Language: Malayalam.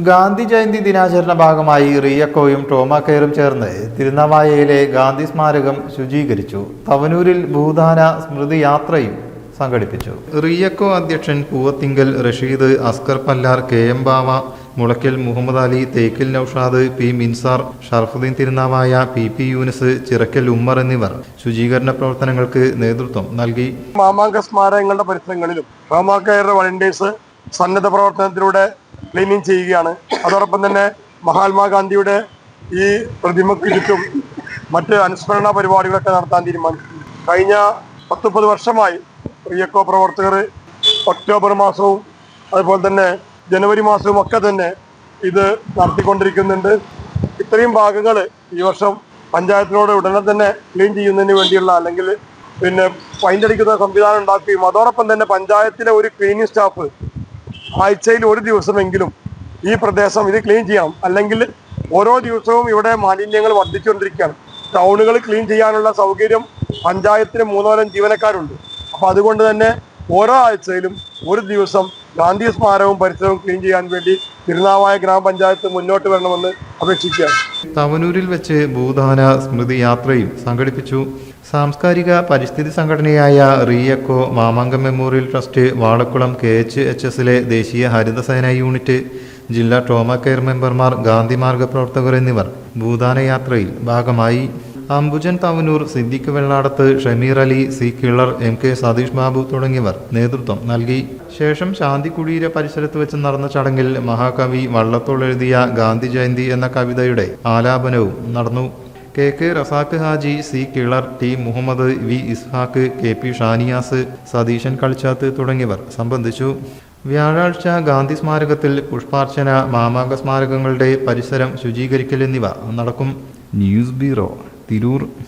ഗാന്ധി ജയന്തി ദിനാചരണ ഭാഗമായി റിയക്കോയും ട്രോമ കെയറും ചേർന്ന് തിരുനാവായയിലെ ഗാന്ധി സ്മാരകം ശുചീകരിച്ചു. തവനൂരിൽ ഭൂദാന സ്മൃതി യാത്രയും സംഘടിപ്പിച്ചു. റിയക്കോ അധ്യക്ഷൻ Poovathinkal Rasheed Askar Pallar K M Bava Mulakkal Muhammad Ali Thekkil Noushad P Minsar Sharafuddeen Thirunavaya P P Yunis Chirakkal Ummer എന്നിവർ ശുചീകരണ പ്രവർത്തനങ്ങൾക്ക് നേതൃത്വം നൽകി. മാമാങ്ക സ്മാരകങ്ങളുടെ പരിസരങ്ങളിലും വളണ്ടിയേഴ്സ് സന്നദ്ധ പ്രവർത്തനത്തിലൂടെ ക്ലീനിങ് ചെയ്യുകയാണ്. അതോടൊപ്പം തന്നെ മഹാത്മാഗാന്ധിയുടെ ഈ പ്രതിമയ്ക്ക് ചുറ്റും മറ്റ് അനുസ്മരണ പരിപാടികളൊക്കെ നടത്താൻ തീരുമാനിച്ചു. കഴിഞ്ഞ പത്തുപത് വർഷമായി പ്രിയക്കോ പ്രവർത്തകർ ഒക്ടോബർ മാസവും അതുപോലെ തന്നെ ജനുവരി മാസവും ഒക്കെ തന്നെ ഇത് നടത്തിക്കൊണ്ടിരിക്കുന്നുണ്ട്. ഇത്രയും ഭാഗങ്ങൾ ഈ വർഷം പഞ്ചായത്തിനോട് ഉടനെ തന്നെ ക്ലീൻ ചെയ്യുന്നതിന് വേണ്ടിയുള്ള അല്ലെങ്കിൽ പിന്നെ ഫൈൻ അടിക്കുന്ന സംവിധാനം ഉണ്ടാക്കുകയും അതോടൊപ്പം തന്നെ പഞ്ചായത്തിലെ ഒരു ക്ലീനിങ് സ്റ്റാഫ് ആഴ്ചയിൽ ഒരു ദിവസമെങ്കിലും ഈ പ്രദേശം ഇത് ക്ലീൻ ചെയ്യണം അല്ലെങ്കിൽ ഓരോ ദിവസവും ഇവിടെ മാലിന്യങ്ങൾ വർദ്ധിച്ചുകൊണ്ടിരിക്കുകയാണ്. ടൗണുകൾ ക്ലീൻ ചെയ്യാനുള്ള സൗകര്യം പഞ്ചായത്തിന് മൂന്നോലം ജീവനക്കാരുണ്ട്. അപ്പൊ അതുകൊണ്ട് തന്നെ ഓരോ ആഴ്ചയിലും ഒരു ദിവസം ഗാന്ധി സ്മാരകവും പരിസരവും ക്ലീൻ ചെയ്യാൻ വേണ്ടി തിരുനാവായ ഗ്രാമപഞ്ചായത്ത് മുന്നോട്ട് വരണമെന്ന് അപേക്ഷിക്കുകയാണ്. തവനൂരിൽ വെച്ച് ഭൂദാന സ്മൃതി യാത്രയും സംഘടിപ്പിച്ചു. സാംസ്കാരിക പരിസ്ഥിതി സംഘടനയായ റീയക്കോ Mamankam memorial trust Valakkulam K H H എസിലെ ദേശീയ ഹരിതസേന യൂണിറ്റ് ജില്ലാ ട്രോമ കെയർ മെമ്പർമാർ ഗാന്ധി മാർഗ പ്രവർത്തകർ എന്നിവർ ഭൂദാന യാത്രയിൽ ഭാഗമായി. Ambujan Thavanur Siddique Velladath Shameer Ali C Kilar M K Satheesh Babu തുടങ്ങിയവർ നേതൃത്വം നൽകി. ശേഷം ശാന്തി കുടീര പരിസരത്ത് വെച്ച് നടന്ന ചടങ്ങിൽ മഹാകവി വള്ളത്തോൾ എഴുതിയ ഗാന്ധി ജയന്തി എന്ന കവിതയുടെ ആലാപനവും നടന്നു. K K Razak Haji C Kilar T Muhammad V Ishaq K P Shaniyas Satheeshan Kalichath തുടങ്ങിയവർ സംബന്ധിച്ചു. വ്യാഴാഴ്ച ഗാന്ധി സ്മാരകത്തിൽ പുഷ്പാർച്ചന മാമാങ്ക സ്മാരകങ്ങളുടെ പരിസരം ശുചീകരിക്കൽ എന്നിവ നടക്കും. News bureau Tirur